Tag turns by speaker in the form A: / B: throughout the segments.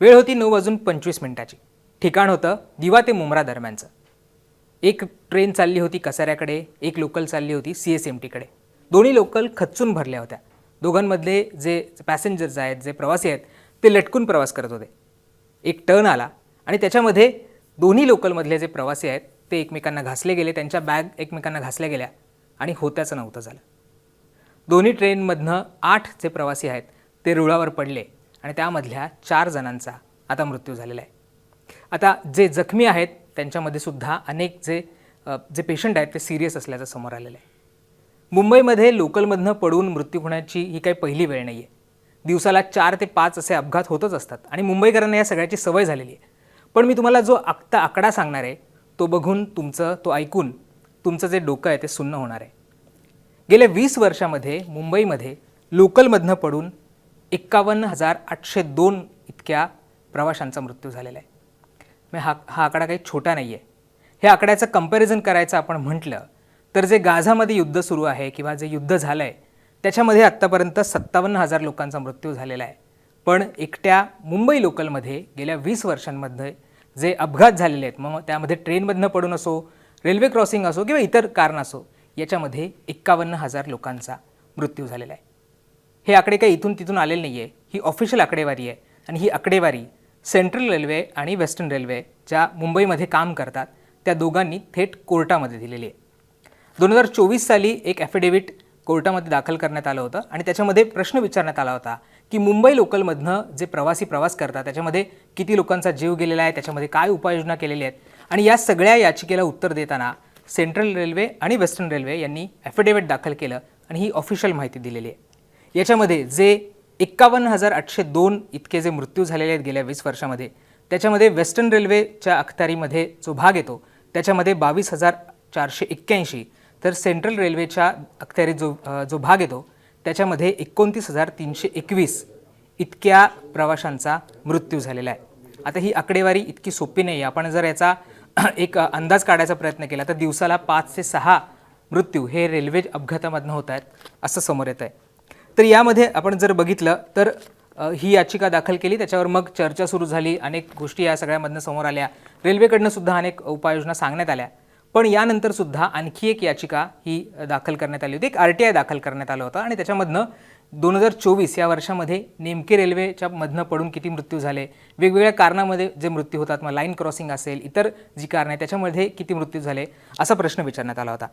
A: वेळ होती नऊ वाजून पंचवीस मिनिटाची. ठिकाण होतं दिवा ते मुंब्रा दरम्यानचं. एक ट्रेन चालली होती कसाऱ्याकडे एक लोकल चालली होती सी एस एम टीकडे. दोन्ही लोकल खचून भरल्या होत्या. दोघांमधले जे पॅसेंजर्स आहेत जे प्रवासी आहेत ते लटकून प्रवास करत होते. एक टर्न आला आणि त्याच्यामध्ये दोन्ही लोकलमधले जे प्रवासी आहेत ते एकमेकांना घासले गेले त्यांच्या बॅग एकमेकांना घासल्या गेल्या आणि होत्याचं नव्हतं झालं. दोन्ही ट्रेनमधनं आठ जे प्रवासी आहेत ते रुळावर पडले आणि त्यामधल्या चार जणांचा आता मृत्यू झालेला आहे. आता जे जखमी आहेत त्यांच्यामध्ये सुद्धा अनेक जे जे पेशंट आहेत ते सिरियस असल्याचं समोर आलेलं आहे. मुंबईमध्ये लोकलमधनं पडून मृत्यू होण्याची ही काही पहिली वेळ नाही आहे दिवसाला चार ते पाच असे अपघात होतच असतात आणि मुंबईकरांना या सगळ्याची सवय झालेली आहे. पण मी तुम्हाला जो आत्ता आकडा सांगणार आहे तो बघून तुमचं तो ऐकून तुमचं जे डोकं आहे ते सुन्न होणार आहे. गेल्या वीस वर्षामध्ये मुंबईमध्ये लोकलमधनं पडून एक्कावन्न हजार आठशे दोन इतक्या प्रवाशांचा मृत्यू झालेला आहे. मग हा हा आकडा काही छोटा नाही आहे ह्या आकड्याचं कंपॅरिझन करायचं आपण म्हटलं तर जे गाझामध्ये युद्ध सुरू आहे किंवा जे युद्ध झालं आहे त्याच्यामध्ये आत्तापर्यंत सत्तावन्न हजार लोकांचा मृत्यू झालेला आहे. पण एकट्या मुंबई लोकलमध्ये गेल्या वीस वर्षांमध्ये जे अपघात झालेले आहेत मग त्यामध्ये ट्रेनमधनं पडून असो रेल्वे क्रॉसिंग असो किंवा इतर कारण असो याच्यामध्ये एक्कावन्न हजार लोकांचा मृत्यू झालेला आहे. हे आकडे काही इथून तिथून आलेले नाही आहे ही ऑफिशियल आकडेवारी आहे आणि ही आकडेवारी सेंट्रल रेल्वे आणि वेस्टर्न रेल्वे ज्या मुंबईमध्ये काम करतात त्या दोघांनी थेट कोर्टामध्ये दिलेली आहे. दोन हजार चोवीस साली एक ॲफिडेव्हिट कोर्टामध्ये दाखल करण्यात आलं होतं आणि त्याच्यामध्ये प्रश्न विचारण्यात आला होता की मुंबई लोकलमधनं जे प्रवासी प्रवास करतात त्याच्यामध्ये किती लोकांचा जीव गेलेला आहे त्याच्यामध्ये काय उपाययोजना केलेल्या आहेत? आणि या सगळ्या याचिकेला उत्तर देताना सेंट्रल रेल्वे आणि वेस्टर्न रेल्वे यांनी ॲफिडेव्हिट दाखल केलं आणि ही ऑफिशियल माहिती दिलेली आहे. याच्यामध्ये जे एक्कावन्न हजार आठशे दोन इतके जे मृत्यू झालेले आहेत गेल्या वीस वर्षामध्ये त्याच्यामध्ये वेस्टर्न रेल्वेच्या अखत्यारीमध्ये जो भाग येतो त्याच्यामध्ये बावीस हजार चारशे एक्क्याऐंशी. तर सेंट्रल रेल्वेच्या अखत्यारीत जो जो भाग येतो त्याच्यामध्ये एकोणतीस हजार तीनशे एकवीस इतक्या प्रवाशांचा मृत्यू झालेला आहे. आता ही आकडेवारी इतकी सोपी नाही आहे. आपण जर याचा एक अंदाज काढायचा प्रयत्न केला तर दिवसाला पाच ते सहा मृत्यू हे रेल्वे अपघातामधनं होत आहेत असं समोर येत आहे. तर यामध्ये आपण जर बघितलं तर ही याचिका दाखल केली. त्याच्यावर मग चर्चा सुरू झाली. अनेक गोष्टी या सगळ्यामधनं समोर आल्या. रेल्वेकडनं सुद्धा अनेक उपाययोजना सांगण्यात आल्या. पण यानंतर सुद्धा आणखी एक याचिका ही दाखल करण्यात आली होती. एक आर टी आय दाखल करण्यात आलं होतं. आणि त्याच्यामधनं दोन हजार चोवीस या वर्षामध्ये नेमके रेल्वेच्या मधनं पडून किती मृत्यू झाले? वेगवेगळ्या कारणामध्ये जे मृत्यू होतात मग लाईन क्रॉसिंग असेल इतर जी कारणं आहे त्याच्यामध्ये किती मृत्यू झाले? असा प्रश्न विचारण्यात आला होता.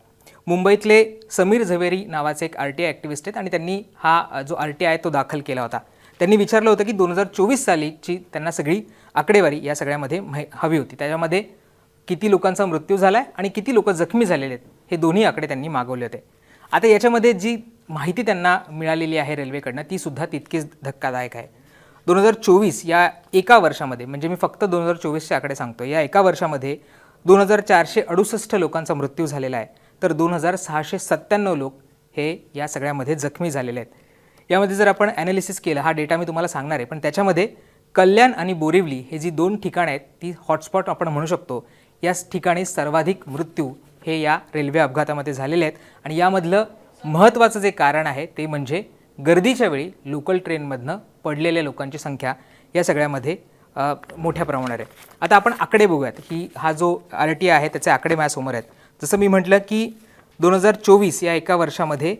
A: मुंबईतले समीर झवेरी नावाचे एक आर टी आय ॲक्टिव्हिस्ट आहेत आणि त्यांनी हा जो आर टी आय तो दाखल केला होता. त्यांनी विचारलं होतं की दोन हजार चोवीस सालीची त्यांना सगळी आकडेवारी या सगळ्यामध्ये हवी होती. त्याच्यामध्ये किती लोकांचा मृत्यू झाला आहे आणि किती लोक जखमी झालेले आहेत हे दोन्ही आकडे त्यांनी मागवले होते. आता याच्यामध्ये जी माहिती त्यांना मिळालेली आहे रेल्वेकडनं ती सुद्धा तितकीच धक्कादायक आहे. दोन हजार चोवीस या एका वर्षामध्ये म्हणजे मी फक्त दोन हजार चोवीसचे आकडे सांगतो या एका वर्षामध्ये दोन हजार चारशे अडुसष्ट लोकांचा मृत्यू झालेला आहे. तर दोन हजार सहाशे सत्त्याण्णव लोक हे या सगळ्यामध्ये जखमी झालेले आहेत. यामध्ये जर आपण ॲनालिसिस केलं हा डेटा मी तुम्हाला सांगणार आहे पण त्याच्यामध्ये कल्याण आणि बोरिवली हे जी दोन ठिकाणं आहेत ती हॉटस्पॉट आपण म्हणू शकतो. याच ठिकाणी सर्वाधिक मृत्यू हे या रेल्वे अपघातामध्ये झालेले आहेत आणि यामधलं महत्त्वाचं जे कारण आहे ते म्हणजे गर्दीच्या वेळी लोकल ट्रेनमधनं पडलेल्या लोकांची संख्या या सगळ्यामध्ये मोठ्या प्रमाणात आहे. आता आपण आकडे बघूयात. की हा जो आर टी आहे त्याचे आकडे माझ्यासमोर आहेत. जसं मी म्हटलं की दोन हजार चोवीस या एका वर्षामध्ये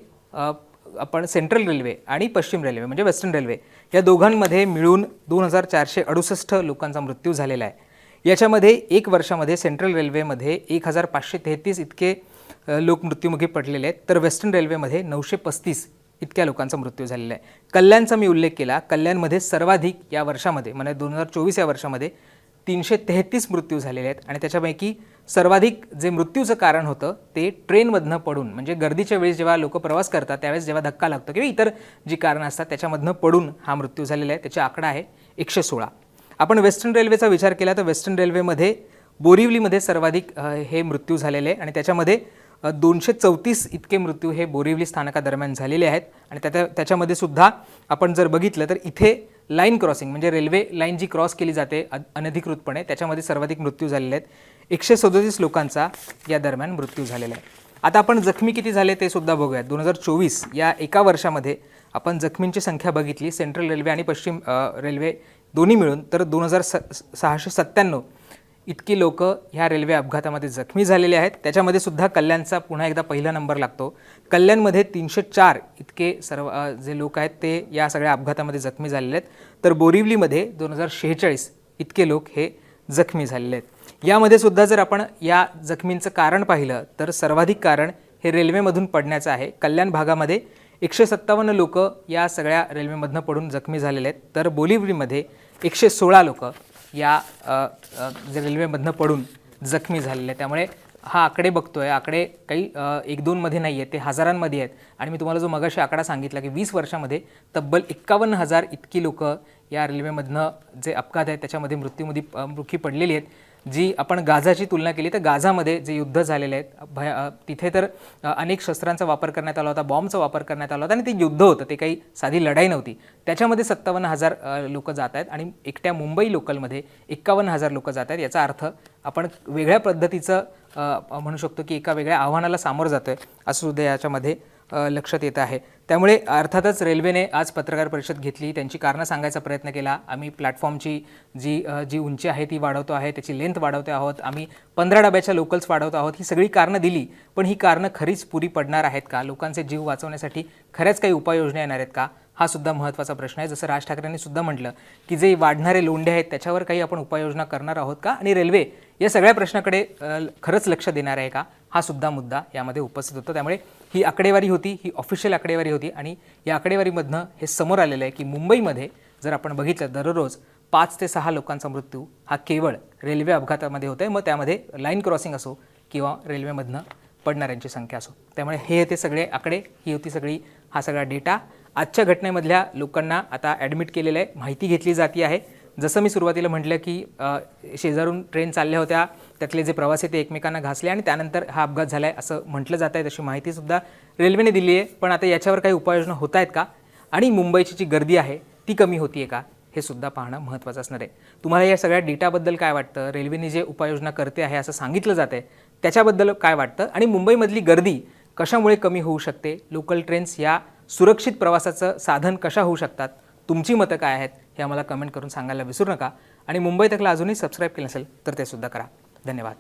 A: आपण सेंट्रल रेल्वे आणि पश्चिम रेल्वे म्हणजे वेस्टर्न रेल्वे या दोघांमध्ये मिळून दोन हजार चारशे अडुसष्ट लोकांचा मृत्यू झालेला आहे. याच्यामध्ये एक वर्षामध्ये सेंट्रल रेल्वेमध्ये एक हजार पाचशे तेहतीस इतके लोक मृत्युमुखी पडलेले आहेत तर वेस्टर्न रेल्वेमध्ये नऊशे पस्तीस इतक्या लोकांचा मृत्यू झालेला आहे. कल्याणचा मी उल्लेख केला कल्याणमध्ये सर्वाधिक या वर्षामध्ये म्हणजे दोन हजार चोवीस या वर्षामध्ये तीनशे तेहतीस मृत्यू झालेले आहेत आणि त्याच्यापैकी सर्वाधिक जे मृत्यूचं कारण होतं ते ट्रेनमधनं पडून म्हणजे गर्दीच्या वेळी जेव्हा लोक प्रवास करतात त्यावेळेस जेव्हा धक्का लागतो किंवा इतर जी कारणं असतात त्याच्यामधनं पडून हा मृत्यू झालेला आहे. त्याचा आकडा आहे एकशे सोळा. आपण वेस्टर्न रेल्वेचा विचार केला तर वेस्टर्न रेल्वेमध्ये बोरिवलीमध्ये सर्वाधिक हे मृत्यू झालेले आहे आणि त्याच्यामध्ये दोनशे चौतीस इतके मृत्यू हे बोरिवली स्थानकादरम्यान झालेले आहेत आणि त्या त्याच्यामध्ये सुद्धा आपण जर बघितलं तर इथे लाईन क्रॉसिंग म्हणजे रेल्वे लाईन जी क्रॉस केली जाते अ- अनधिकृतपणे त्याच्यामध्ये सर्वाधिक मृत्यू झालेले आहेत. एकशे सदोतीस लोकांचा या दरम्यान मृत्यू झालेला आहे. आता आपण जखमी किती झाले ते सुद्धा बघूयात. दोन हजार चोवीस या एका वर्षामध्ये आपण जखमींची संख्या बघितली सेंट्रल रेल्वे आणि पश्चिम रेल्वे दोन्ही मिळून तर दोन हजार स सहाशे सत्त्याण्णव इतकी लोक ह्या रेल्वे अपघातामध्ये जखमी झालेले आहेत. त्याच्यामध्ये सुद्धा कल्याणचा पुन्हा एकदा पहिला नंबर लागतो. कल्याणमध्ये तीनशे चार इतके सर्व जे लोक आहेत ते या सगळ्या अपघातामध्ये जखमी झालेले आहेत. तर बोरिवलीमध्ये दोन हजार शेहेचाळीस इतके लोक हे जखमी झालेले आहेत. यामध्ये सुद्धा जर आपण या जखमींचं कारण पाहिलं तर सर्वाधिक कारण हे रेल्वेमधून पडण्याचं आहे. कल्याण भागामध्ये एकशे सत्तावन्न लोक या सगळ्या रेल्वेमधनं पडून जखमी झालेले आहेत. तर बोलिवलीमध्ये एकशे सोळा लोक या जे रेल्वेमधनं पडून जखमी झालेले त्यामुळे हा आकडे बघतो आहे आकडे काही एक दोनमध्ये नाही आहेत ते हजारांमध्ये आहेत. आणि मी तुम्हाला जो मगाशी आकडा सांगितला की वीस वर्षामध्ये तब्बल एक्कावन्न हजार इतकी लोकं या रेल्वेमधनं जे अपघात आहेत त्याच्यामध्ये मृत्यूमध्ये अ, मृखी पडलेली आहेत. जी आपण गाझाची तुलना केली तर गाझामध्ये जे युद्ध झालेले आहेत भय तिथे तर अनेक शस्त्रांचा वापर करण्यात आला होता बॉम्बचा वापर करण्यात आला होता आणि ते युद्ध होतं ते काही साधी लढाई नव्हती. त्याच्यामध्ये सत्तावन्न हजार लोक जात आहेत आणि एकट्या मुंबई लोकलमध्ये एक्कावन्न हजार लोक जात आहेत याचा अर्थ आपण वेगळ्या पद्धतीचं म्हणू शकतो की एका वेगळ्या आव्हानाला सामोरं जातो आहे असं सुद्धा याच्यामध्ये लक्षात येत आहे. त्यामुळे अर्थातच रेल्वेने आज पत्रकार परिषद घेतली. त्यांची कारणं सांगायचा प्रयत्न केला. आम्ही प्लॅटफॉर्मची जी जी उंची आहे ती वाढवतो आहे. त्याची लेंथ वाढवतो आहोत. आम्ही पंधरा डब्याच्या लोकल्स वाढवतो आहोत. ही सगळी कारणं दिली पण ही कारणं खरीच पुरी पडणार आहेत का? लोकांचे जीव वाचवण्यासाठी खऱ्याच काही उपाययोजना येणार आहेत का? हा सुद्धा महत्त्वाचा प्रश्न आहे. जसं राज ठाकरेंनी सुद्धा म्हटलं की जे वाढणारे लोंढे आहेत त्याच्यावर काही आपण उपाययोजना करणार आहोत का? आणि रेल्वे या सगळ्या प्रश्नाकडे खरंच लक्ष देणार आहे का? हा सुद्धा मुद्दा यामध्ये उपस्थित होतो. त्यामुळे ही आकडेवारी होती ही ऑफिशियल आकडेवारी होती आणि या आकडेवारीमधनं हे समोर आलेलं आहे की मुंबईमध्ये जर आपण बघितलं दररोज पाच ते सहा लोकांचा मृत्यू हा केवळ रेल्वे अपघातामध्ये होतो आहे मग त्यामध्ये लाईन क्रॉसिंग असो किंवा रेल्वेमधनं पडणाऱ्यांची संख्या असो. त्यामुळे हे होते सगळे आकडे ही होती सगळी हा सगळा डेटा. आजच्या घटनेमधल्या लोकांना आता ॲडमिट केलेलं आहे माहिती घेतली जाती आहे. जसं मी सुरुवातीला म्हटलं की शेजारून ट्रेन चालल्या होत्या त्यातले जे प्रवासी ते एकमेकांना घासले आणि त्यानंतर हा अपघात झाला आहे असं म्हटलं जात आहे तशी माहितीसुद्धा रेल्वेने दिली आहे. पण आता याच्यावर काही उपाययोजना होत आहेत का? आणि मुंबईची जी गर्दी आहे ती कमी होती का? हे सुद्धा पाहणं महत्त्वाचं असणार आहे. तुम्हाला या सगळ्या डेटाबद्दल काय वाटतं? रेल्वेने जे उपाययोजना करते आहे असं सांगितलं जातं आहे त्याच्याबद्दल काय वाटतं? आणि मुंबईमधली गर्दी कशामुळे कमी होऊ शकते? लोकल ट्रेन्स या सुरक्षित प्रवासाचं साधन कशा होऊ शकतात? तुमची मतं काय आहेत हे आम्हाला कमेंट करून सांगायला विसरू नका. आणि मुंबई तकला अजूनही सबस्क्राईब केलं नसेल तर ते सुद्धा करा. धन्यवाद.